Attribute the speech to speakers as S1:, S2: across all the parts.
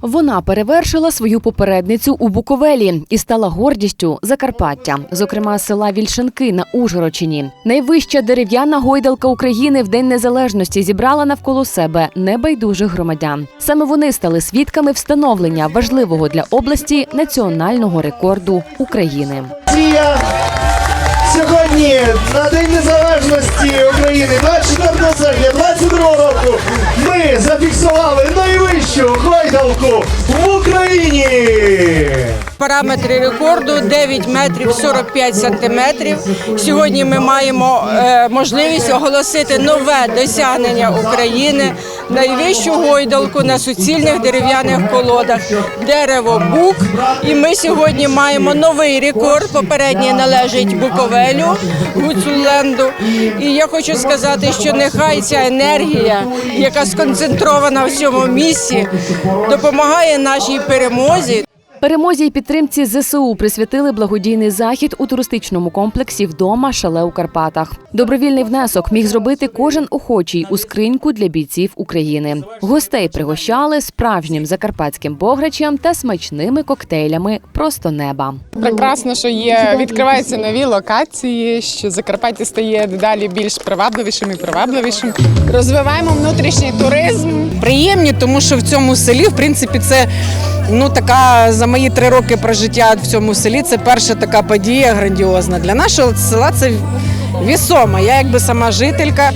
S1: Вона перевершила свою попередницю у Буковелі і стала гордістю Закарпаття, зокрема села Вільшинки на Ужгородщині. Найвища дерев'яна гойдалка України в День Незалежності зібрала навколо себе небайдужих громадян. Саме вони стали свідками встановлення важливого для області національного рекорду України.
S2: Сьогодні на День Незалежності України 24 серпня 22 року ми зафіксували найвищу гойдалку в Україні.
S3: Параметри рекорду 9 метрів 45 сантиметрів. Сьогодні ми маємо е, можливість оголосити нове досягнення України, найвищу гойдалку на суцільних дерев'яних колодах дерево бук. І ми сьогодні маємо новий рекорд. Попередній належить Буковелю Гуцуленду. І я хочу сказати, що нехай ця енергія, яка сконцентрована в цьому місці, допомагає нашій перемозі.
S1: Перемозі й підтримці ЗСУ присвятили благодійний захід у туристичному комплексі вдома шале у Карпатах. Добровільний внесок міг зробити кожен охочий у скриньку для бійців України. Гостей пригощали справжнім закарпатським бограчем та смачними коктейлями просто неба.
S4: Прекрасно, що є відкриваються нові локації, що Закарпаття стає дедалі більш привабливішим і привабливішим. Розвиваємо внутрішній туризм.
S3: приємні, тому що в цьому селі, в принципі, це ну така за мої три роки прожиття в цьому селі. Це перша така подія грандіозна. Для нашого села це вісома. Я якби сама жителька.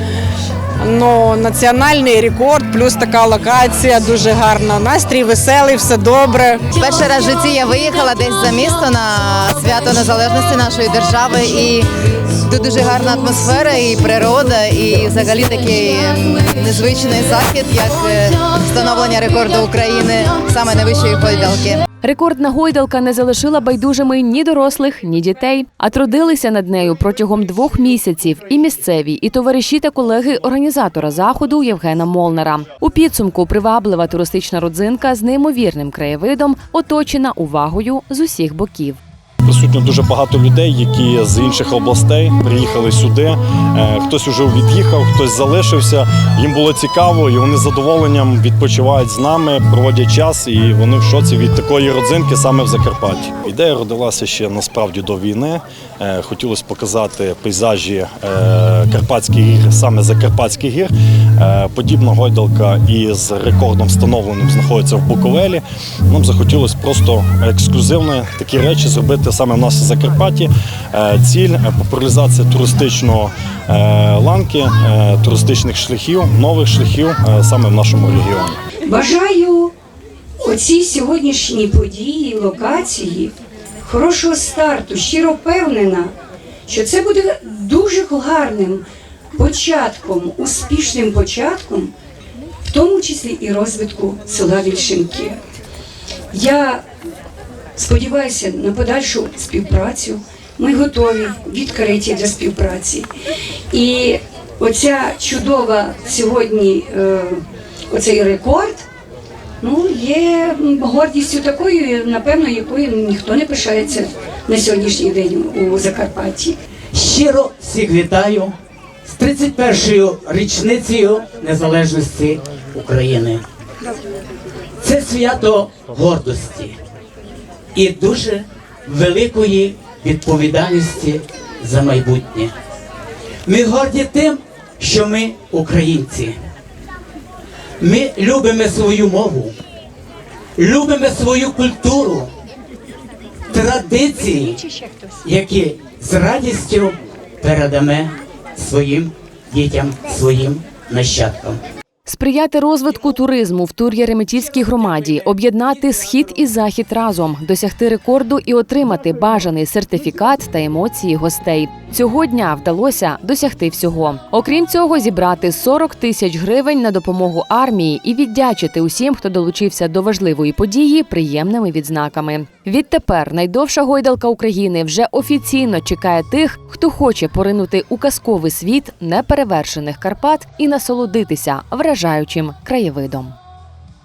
S3: Ну, національний рекорд, плюс така локація дуже гарна. Настрій веселий, все добре.
S5: Перший раз в житті я виїхала десь за місто на свято незалежності нашої держави, і тут дуже гарна атмосфера, і природа, і взагалі такий незвичний захід, як е, встановлення рекорду України саме найвищої гойдалки.
S1: Рекордна гойдалка не залишила байдужими ні дорослих, ні дітей, а трудилися над нею протягом двох місяців і місцеві, і товариші та колеги організатора заходу Євгена Молнера. У підсумку приваблива туристична родзинка з неймовірним краєвидом оточена увагою з усіх боків.
S6: Присутньо дуже багато людей, які з інших областей приїхали сюди. Е, Хтось уже від'їхав, хтось залишився. Їм було цікаво, і вони з задоволенням відпочивають з нами, проводять час, і вони в шоці від такої родзинки саме в Закарпатті. Ідея родилася ще насправді до війни. Е, Хотілося показати пейзажі е, Карпатських гір, саме Закарпатських гір. Подібна гойдалка із рекордом встановленим знаходиться в Буковелі. Нам захотілося просто ексклюзивні такі речі зробити саме в нас в Закарпатті. Е, Ціль е, популяризація туристичного е, ланки, туристичних шляхів, нових шляхів саме в нашому регіоні.
S7: Бажаю оцій сьогоднішній події, локації, хорошого старту. Щиро впевнена, що це буде дуже гарним початком, успішним початком, в тому числі і розвитку села Вільшинки. Я сподіваюся на подальшу співпрацю. Ми готові, відкриті для співпраці. І оця чудова сьогодні, е, оцей рекорд, ну, є гордістю такою, напевно, якою ніхто не пишається на сьогоднішній день у Закарпатті.
S8: Щиро всіх вітаю з 31-ю річницею незалежності України. Це свято гордості і дуже великої відповідальності за майбутнє. Ми горді тим, що ми українці. Ми любимо свою мову, любимо свою культуру, традиції, які з радістю передамо своїм дітям, своїм нащадкам.
S1: Сприяти розвитку туризму в Тур'я-Реметівській громаді, об'єднати схід і захід разом, досягти рекорду і отримати бажаний сертифікат та емоції гостей. Цього дня вдалося досягти всього. Окрім цього, зібрати 40 тисяч гривень на допомогу армії і віддячити усім, хто долучився до важливої події, приємними відзнаками. Відтепер найдовша гойдалка України вже офіційно чекає тих, хто хоче поринути у казковий світ неперевершених Карпат і насолодитися вражаючим краєвидом.